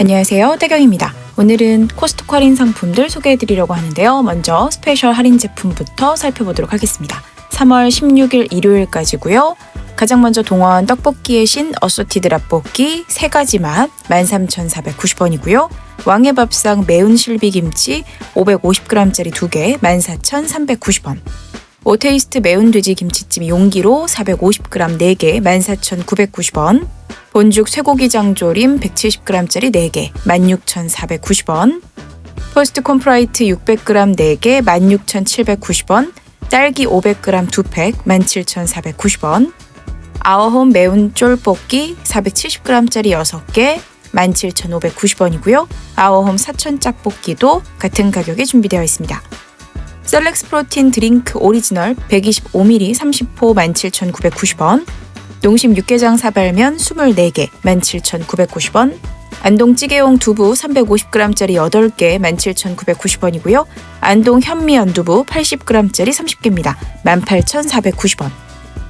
안녕하세요. 태경입니다. 오늘은 코스트코 할인 상품들 소개해드리려고 하는데요. 먼저 스페셜 할인 제품부터 살펴보도록 하겠습니다. 3월 16일 일요일까지고요. 가장 먼저 동원 떡볶이의 신 어소티드 라볶이 3가지 맛 13,490원이고요. 왕의 밥상 매운 실비김치 550g짜리 2개 14,390원. 오테이스트 매운 돼지 김치찜 용기로 450g 4개 14,990원. 본죽 쇠고기 장조림 170g짜리 4개 16,490원. 포스트 콤프라이트 600g 4개 16,790원. 딸기 500g 2팩 17,490원. 아어홈 매운 쫄볶이 470g짜리 6개 17,590원이고요. 아어홈 사천 짝볶이도 같은 가격에 준비되어 있습니다. 셀렉스 프로틴 드링크 오리지널 125ml 30호 17,990원. 농심 육개장 사발면 24개 17,990원. 안동 찌개용 두부 350g짜리 8개 17,990원이고요. 안동 현미 연 두부 80g짜리 30개입니다. 18,490원.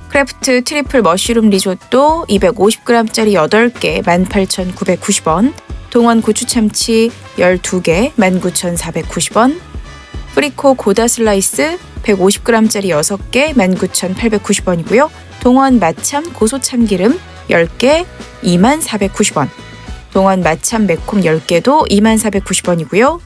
크래프트 트리플 머쉬룸 리조또 250g짜리 8개 18,990원. 동원 고추참치 12개 19,490원. 프리코 고다 슬라이스 150g짜리 6개 19,890원이고요. 동원 마참 고소 참기름 10개 2490원. 동원 마참 매콤 10개도 2490원이고요.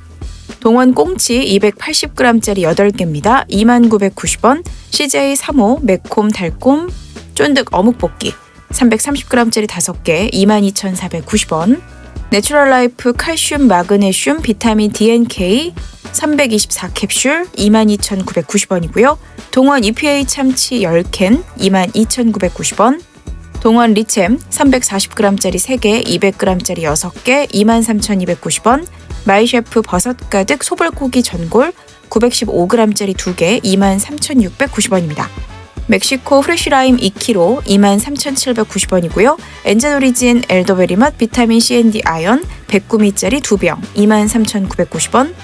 동원 꽁치 280g짜리 8개입니다. 2990원. CJ 3호 매콤 달콤 쫀득 어묵볶이 330g짜리 5개 22,490원. 내추럴 라이프 칼슘 마그네슘 비타민 DNK 324캡슐 22,990원이고요. 동원 EPA 참치 10캔 22,990원. 동원 리챔 340g짜리 3개, 200g짜리 6개 23,290원. 마이셰프 버섯 가득 소불고기 전골 915g짜리 2개 23,690원입니다. 멕시코 프레쉬라임 2kg 23,790원이고요. 엔젤오리진 엘더베리 맛 비타민 C&D 아연 109미짜리 2병 23,990원.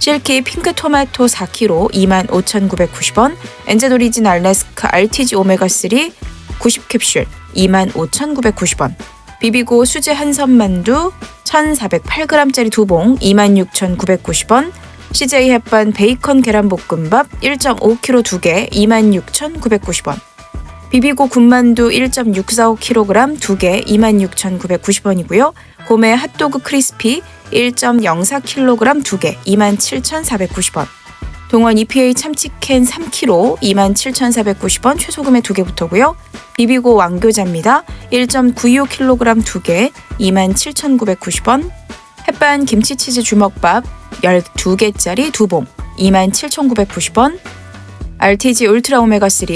실키 핑크 토마토 4kg 25,990원. 엔젤오리진 알래스카 RTG 오메가3 90캡슐 25,990원. 비비고 수제 한섬 만두 1,408g짜리 두 봉 26,990원. CJ 햇반 베이컨 계란볶음밥 1.5kg 2개 26,990원. 비비고 군만두 1.645kg 2개 26,990원이고요. 고메 핫도그 크리스피 1.04kg 2개 27,490원. 동원 EPA 참치캔 3kg 27,490원 최소금에 2개부터고요. 비비고 왕교자입니다. 1.925kg 2개 27,990원. 햇반 김치치즈 주먹밥 12개짜리 2봉 27,990원. RTG 울트라 오메가 3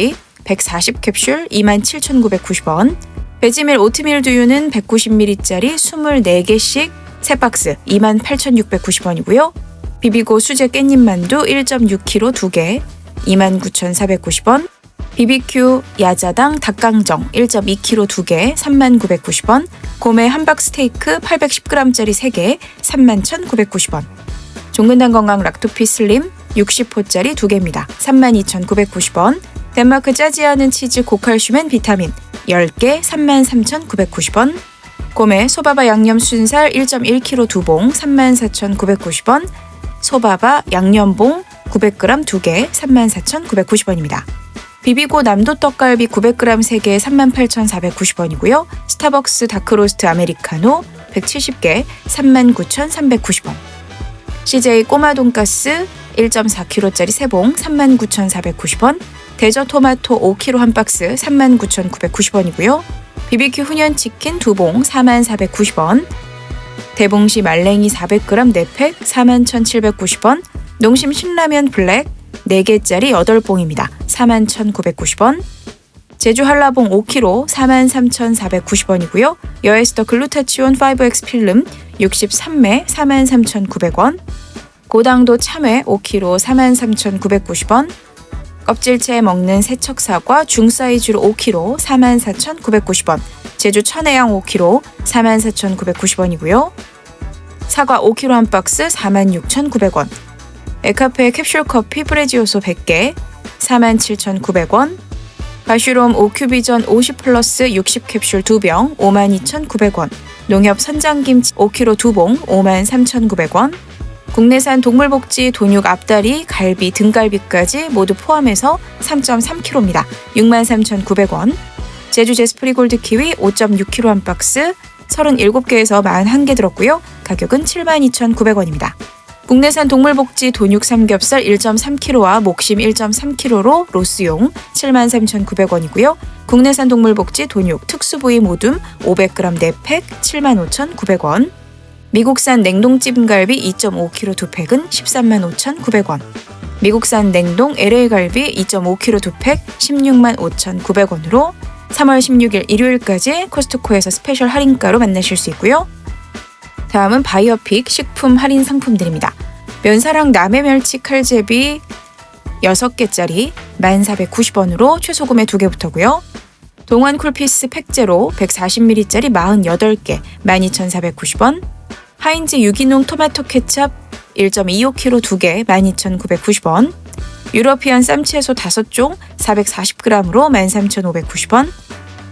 140캡슐 27,990원. 베지밀 오트밀 두유는 190ml짜리 24개씩 3박스 28,690원이고요. 비비고 수제 깻잎 만두 1.6kg 2개 29,490원. BBQ 야자당 닭강정 1.2kg 2개 3990원. 고메 함박 스테이크 810g짜리 3개 31,990원. 종근당 건강 락토피 슬림 60호짜리 2개입니다. 32,990원. 덴마크 짜지 않은 치즈 고칼슘 앤 비타민 10개 33,990원. 고메 소바바 양념 순살 1.1kg 2봉 34,990원. 소바바 양념봉 900g 2개 34,990원입니다. 비비고 남도 떡갈비 900g 3개 38,490원이고요. 스타벅스 다크로스트 아메리카노 170개 39,390원. CJ 꼬마 돈가스 1.4kg짜리 3봉 39,490원. 대저 토마토 5kg 한 박스 39,990원이고요. BBQ 훈연치킨 2봉 4490원. 대봉시 말랭이 400g 4팩 41,790원. 농심 신라면 블랙 4개짜리 8봉입니다. 41,990원. 제주 한라봉 5kg 43,490원이고요. 여에스더 글루타치온 5X 필름 63매 43,900원. 고당도 참외 5kg 43,990원. 껍질째 먹는 세척사과 중사이즈로 5kg 44,990원. 제주 천혜향 5kg 44,990원이고요. 사과 5kg 한 박스 46,900원. 에카페 캡슐 커피 프레지오소 100개 47,900원. 바슈롬 오큐비전 50 플러스 60 캡슐 2병 52,900원. 농협 선장김치 5kg 2봉 53,900원, 국내산 동물복지 돈육 앞다리, 갈비, 등갈비까지 모두 포함해서 3.3kg입니다. 63,900원. 제주 제스프리골드 키위 5.6kg 한 박스 37개에서 41개 들었고요. 가격은 72,900원입니다. 국내산 동물복지 돈육 삼겹살 1.3kg와 목심 1.3kg로 로스용 73,900원이고요. 국내산 동물복지 돈육 특수부위 모둠 500g 4팩 75,900원. 미국산 냉동 찜갈비 2.5kg 2팩은 13만 5,900원. 미국산 냉동 LA갈비 2.5kg 2팩 16만 5,900원으로 3월 16일 일요일까지 코스트코에서 스페셜 할인가로 만나실 수 있고요. 다음은 바이어픽 식품 할인 상품들입니다. 면사랑 남해 멸치 칼제비 6개짜리 1,490원으로 최소 구매 2개부터고요. 동안 쿨피스 팩제로 140ml짜리 48개 12,490원. 하인즈 유기농 토마토 케찹 1.25kg 2개 12,990원. 유러피안 쌈채소 5종 440g으로 13,590원.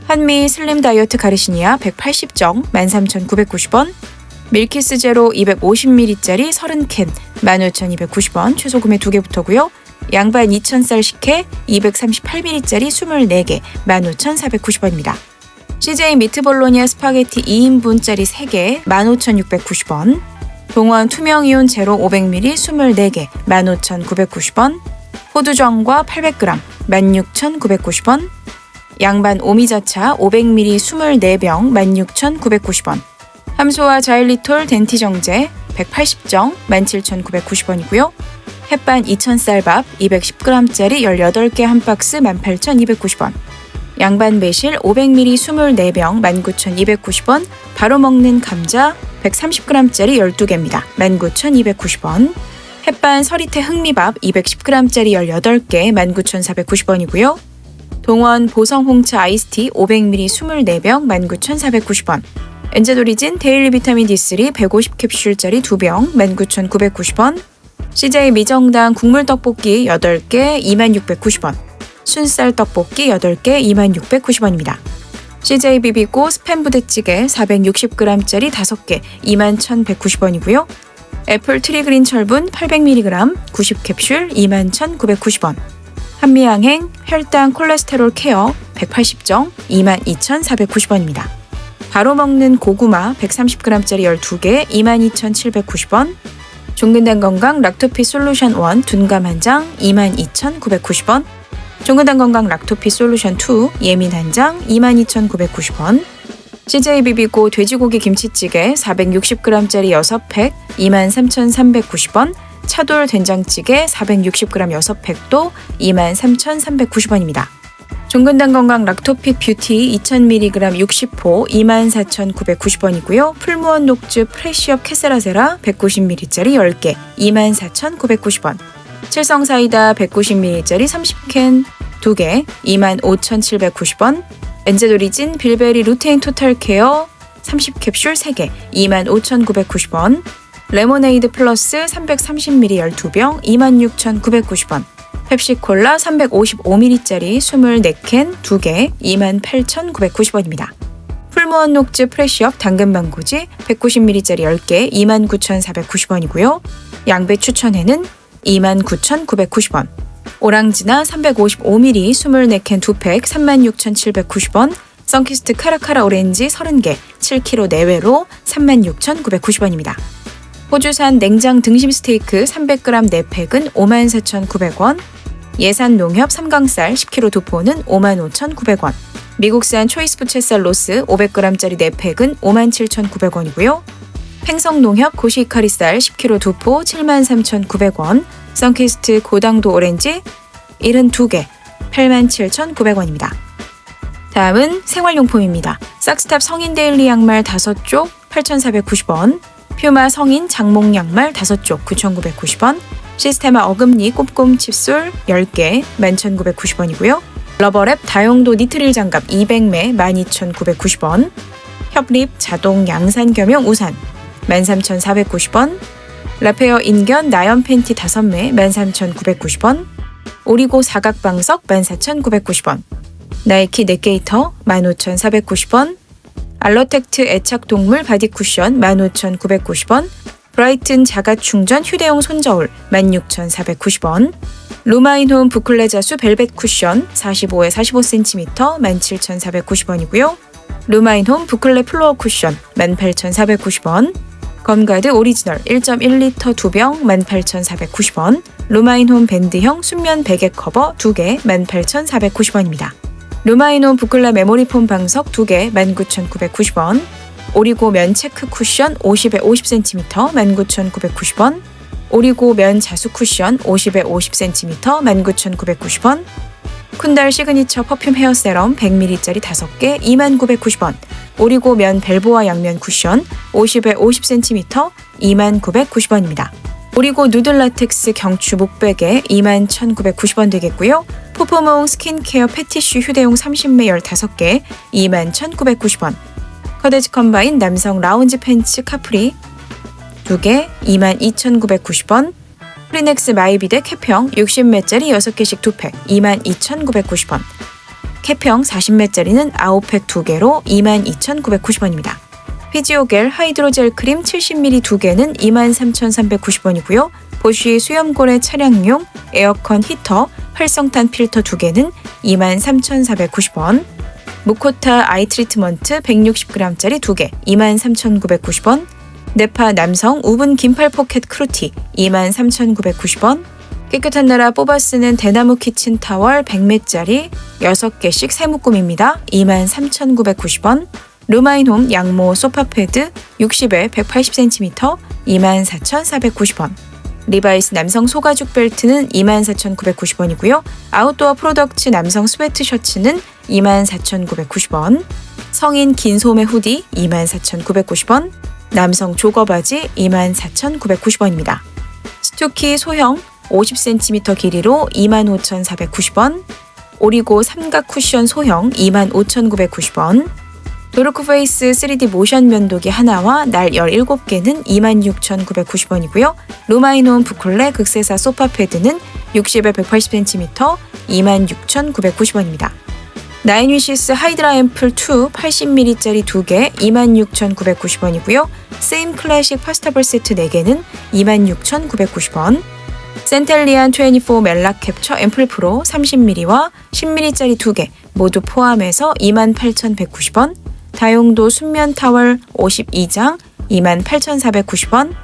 한미 슬림 다이어트 가르시니아 180정 13,990원. 밀키스 제로 250ml짜리 30캔 15,290원 최소 구매 2개부터고요. 양반 2,000쌀 식혜 238ml짜리 24개 15,490원입니다. CJ 미트볼로니아 스파게티 2인분짜리 3개 15,690원 동원 투명이온 제로 500ml 24개 15,990원 호두정과 800g 16,990원 양반 오미자차 500ml 24병 16,990원 함소와 자일리톨 덴티정제 180정 17,990원이고요. 햇반 2,000쌀밥 210g짜리 18개 한 박스 18,290원. 양반 매실 500ml 24병 19,290원. 바로 먹는 감자 130g짜리 12개입니다. 19,290원. 햇반 서리태 흑미밥 210g짜리 18개 19,490원이고요. 동원 보성 홍차 아이스티 500ml 24병 19,490원. 엔제도리진 데일리 비타민 D3 150캡슐짜리 2병 19,990원 CJ 미정당 국물 떡볶이 8개 2690원 순살 떡볶이 8개 2690원입니다. CJ 비비고 스팸 부대찌개 460g짜리 5개 21,190원이고요. 애플 트리그린 철분 800mg 90캡슐 21,990원 한미양행 혈당 콜레스테롤 케어 180정 22,490원입니다. 바로 먹는 고구마 130g짜리 12개 22,790원 종근당 건강 락토피 솔루션 1 둔감 한장 22,990원 종근당 건강 락토피 솔루션 2 예민 한장 22,990원 CJ 비비고 돼지고기 김치찌개 460g짜리 6팩 23,390원 차돌 된장찌개 460g 6팩도 23,390원입니다. 종근당 건강 락토핏 뷰티 2000mg 60호 24,990원이고요. 풀무원 녹즙 프레시업 캐세라세라 190ml짜리 10개 24,990원. 칠성 사이다 190ml짜리 30캔 2개 25,790원. 엔제도리진 빌베리 루테인 토탈 케어 30캡슐 3개 25,990원. 레모네이드 플러스 330ml 12병 26,990원. 펩시콜라 355ml짜리 24캔 2개 28,990원입니다. 풀무원 녹즙 프레쉬업 당근망고지 190ml짜리 10개 29,490원이고요. 양배 추천회는 29,990원. 오랑지나 355ml 24캔 2팩 36,790원. 선키스트 카라카라 오렌지 30개 7kg 내외로 36,990원입니다. 호주산 냉장 등심 스테이크 300g 4팩은 54,900원. 예산 농협 삼강쌀 10kg 두포는 55,900원. 미국산 초이스프 채살 로스 500g짜리 4팩은 57,900원이고요. 팽성농협 고시카리쌀 10kg 두포 73,900원. 선키스트 고당도 오렌지 72개 87,900원입니다. 다음은 생활용품입니다. 싹스탑 성인 데일리 양말 5쪽 8,490원. 퓨마 성인 장목 양말 5쪽 9,990원. 시스테마 어금니 꼼꼼 칩솔 10개 11,990원이고요. 러버랩 다용도 니트릴 장갑 200매 12,990원. 협립 자동 양산 겸용 우산 13,490원. 라페어 인견 나연 팬티 5매 13,990원. 오리고 사각 방석 14,990원. 나이키 넷게이터 15,490원. 알러텍트 애착 동물 바디 쿠션 15,990원, 브라이튼 자가 충전 휴대용 손저울 16,490원, 루마인홈 부클레 자수 벨벳 쿠션 45에 45cm 17,490원이고요. 루마인홈 부클레 플로어 쿠션 18,490원, 검가드 오리지널 1.1리터 2병 18,490원, 루마인홈 밴드형 순면 베개 커버 2개 18,490원입니다. 루마인홈 부클라 메모리폼 방석 2개 19,990원, 오리고 면 체크 쿠션 50에 50cm 19,990원, 오리고 면 자수 쿠션 50에 50cm 19,990원, 쿤달 시그니처 퍼퓸 헤어 세럼 100ml짜리 5개 2990원, 오리고 면 벨보아 양면 쿠션 50에 50cm 2990원입니다. 오리고 누들 라텍스 경추 목베개 21,990원 되겠고요. 포포몽 스킨케어 패티슈 휴대용 30매 15개 21,990원. 커데지 컴바인 남성 라운지 팬츠 카프리 2개 22,990원. 프리넥스 마이비데 캐평 60매짜리 6개씩 2팩 22,990원. 캐평 40매짜리는 9팩 2개로 22,990원입니다. 피지오겔 하이드로젤 크림 70ml 2개는 23,390원이고요. 보쉬 수염고래 차량용 에어컨 히터 활성탄 필터 2개는 23,490원. 무코타 아이 트리트먼트 160g짜리 2개 23,990원. 네파 남성 우분 긴팔 포켓 크루티 23,990원. 깨끗한 나라 뽑아 쓰는 대나무 키친 타월 100매짜리 6개씩 세 묶음입니다. 23,990원. 루마인홈 양모 소파 패드 60에 180cm 24,490원. 리바이스 남성 소가죽 벨트는 24,990원이고요. 아웃도어 프로덕트 남성 스웨트 셔츠는 24,990원. 성인 긴 소매 후디 24,990원. 남성 조거 바지 24,990원입니다. 스투키 소형 50cm 길이로 25,490원. 오리고 삼각 쿠션 소형 25,990원. 도르크페이스 3D 모션 면도기 하나와 날 17개는 26,990원이고요. 루마이논 부클레 극세사 소파 패드는 60에 180cm 26,990원입니다. 나인위시스 하이드라 앰플 2 80ml짜리 2개 26,990원이고요. 세임 클래식 파스타볼 세트 4개는 26,990원. 센텔리안 24 멜라 캡처 앰플 프로 30ml와 10ml짜리 2개 모두 포함해서 28,190원. 다용도 순면 타월 52장 28,490원.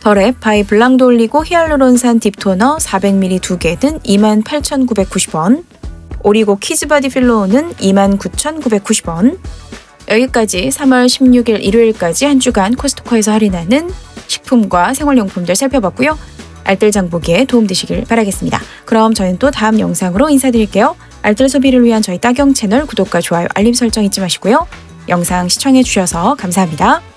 더랩 바이 블랑도 올리고 히알루론산 딥토너 400ml 2개는 28,990원. 오리고 키즈바디 필로우는 29,990원. 여기까지 3월 16일 일요일까지 한 주간 코스트코에서 할인하는 식품과 생활용품들 살펴봤고요. 알뜰 장보기에 도움되시길 바라겠습니다. 그럼 저는 또 다음 영상으로 인사드릴게요. 알뜰 소비를 위한 저희 따경 채널 구독과 좋아요, 알림 설정 잊지 마시고요. 영상 시청해주셔서 감사합니다.